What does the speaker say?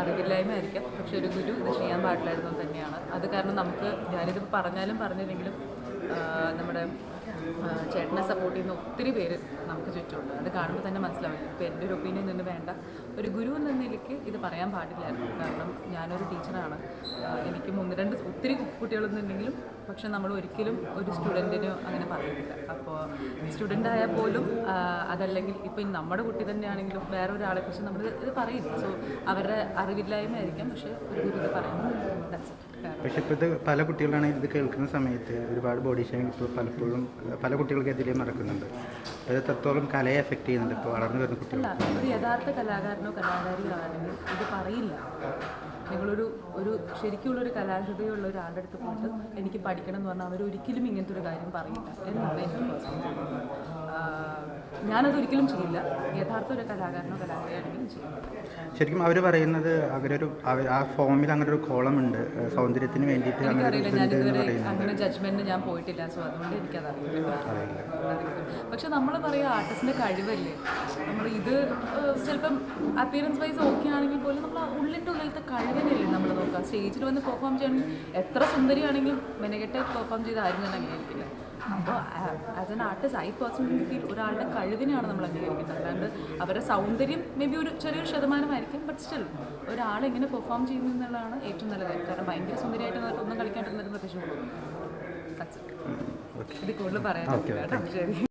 അറിവില്ലായ്മ ആയിരിക്കാം പക്ഷെ ഒരു ഗുരു ഇത് ചെയ്യാൻ പാടില്ലായിരുന്നു തന്നെയാണ്. അത് കാരണം നമുക്ക് ഞാനിത് പറഞ്ഞാലും പറഞ്ഞില്ലെങ്കിലും നമ്മുടെ ചേട്ടനെ സപ്പോർട്ട് ചെയ്യുന്ന ഒത്തിരി പേര് നമുക്ക് ചുറ്റുമുണ്ട്. അത് കാണുമ്പോൾ തന്നെ മനസ്സിലാവും. ഇപ്പോൾ എന്റെ ഒരു ഒപ്പീനിയൻ നിന്ന് വേണ്ട. ഒരു ഗുരു എന്ന നിലയ്ക്ക് ഇത് പറയാൻ പാടില്ലായിരുന്നു. കാരണം ഞാനൊരു ടീച്ചറാണ് എനിക്ക് ഒന്ന് രണ്ട് ഒത്തിരി കുട്ടികളൊന്നുണ്ടെങ്കിലും പക്ഷെ നമ്മൾ ഒരിക്കലും ഒരു സ്റ്റുഡന്റിന് അങ്ങനെ പറയത്തില്ല അപ്പോൾ സ്റ്റുഡന്റ് ആയാൽ പോലും അതല്ലെങ്കിൽ ഇപ്പം നമ്മുടെ കുട്ടി തന്നെയാണെങ്കിലും വേറെ ഒരാളെ കുറിച്ച് നമ്മൾ ഇത് പറയും. സോ അവരുടെ അറിവില്ലായ്മ ആയിരിക്കാം പക്ഷേ ഒരു ഗുരു ഇത് പറയുന്നത് പക്ഷേ ഇപ്പോഴത്തെ പല കുട്ടികളാണെങ്കിൽ ഇത് കേൾക്കുന്ന സമയത്ത് ഒരുപാട് ബോഡി ഷേമിങ് ഇപ്പോൾ പലപ്പോഴും പല കുട്ടികൾക്കെതിരെ നടക്കുന്നുണ്ട്. അത് എത്രത്തോളം കലയെ എഫക്റ്റ് ചെയ്യുന്നുണ്ട് ഇപ്പോൾ വളർന്നു വരുന്ന കുട്ടികൾ യഥാർത്ഥ കലാകാരനോ കലാകാരിയോ ആണെങ്കിൽ ഇത് പറയില്ല. നിങ്ങളൊരു ഒരു ശരിക്കുള്ളൊരു കലാഹൃദയമുള്ള ഒരാളുടെ അടുത്ത് പോയിട്ട് എനിക്ക് പഠിക്കണം എന്ന് പറഞ്ഞാൽ അവർ ഒരിക്കലും ഇങ്ങനത്തെ ഒരു കാര്യം പറയില്ല എന്നാണ് എനിക്ക് ഞാനതൊരിക്കലും ചെയ്യില്ല. യഥാർത്ഥ ഒരു കലാകാരനോ കലാകാരിയാണെങ്കിലും ചെയ്യില്ല ശരിക്കും അവർ പറയുന്നത് അവരൊരു ആ ഫോമിൽ അങ്ങനെ ഒരു കോളം ഉണ്ട് സൗന്ദര്യത്തിന് വേണ്ടിയിട്ട് അങ്ങനെ എനിക്കറിയില്ല. ജഡ്ജ്മെന്റ് ഞാൻ പോയിട്ടില്ല. സോ അതുകൊണ്ട് എനിക്കതറിയില്ല. പക്ഷെ നമ്മൾ പറയുക ആർട്ടിസ്റ്റിന്റെ കഴിവല്ലേ? നമ്മൾ ഇത് ചിലപ്പം അപ്പിയറൻസ് വൈസ് ഓക്കെ ആണെങ്കിൽ പോലും നമ്മൾ ആ കഴിവിനില്ലേ നമ്മൾ നോക്കുക സ്റ്റേജിൽ വന്ന് പെർഫോം ചെയ്യണം. എത്ര സുന്ദരിയാണെങ്കിലും മെനകെട്ട് പെർഫോം ചെയ്ത് ആരും തന്നെ അംഗീകരിക്കില്ല അപ്പോൾ as an artist I personally feel ഒരാളുടെ കഴിവിനെയാണ് നമ്മൾ അംഗീകരിക്കുന്നത്. അല്ലാണ്ട് അവരുടെ സൗന്ദര്യം മേ ബി ഒരു ചെറിയൊരു ശതമാനമായിരിക്കും ബട്ട് സ്റ്റിൽ ഒരാളെങ്ങനെ പെർഫോം ചെയ്യുന്നു എന്നുള്ളതാണ് ഏറ്റവും നല്ല കാര്യം കാരണം ഭയങ്കര സുന്ദരിയായിട്ട് ഒന്നും കളിക്കാണ്ടിരുന്നൊരു പ്രത്യേകിച്ച് ഇത് കൂടുതൽ പറയാൻ ശരി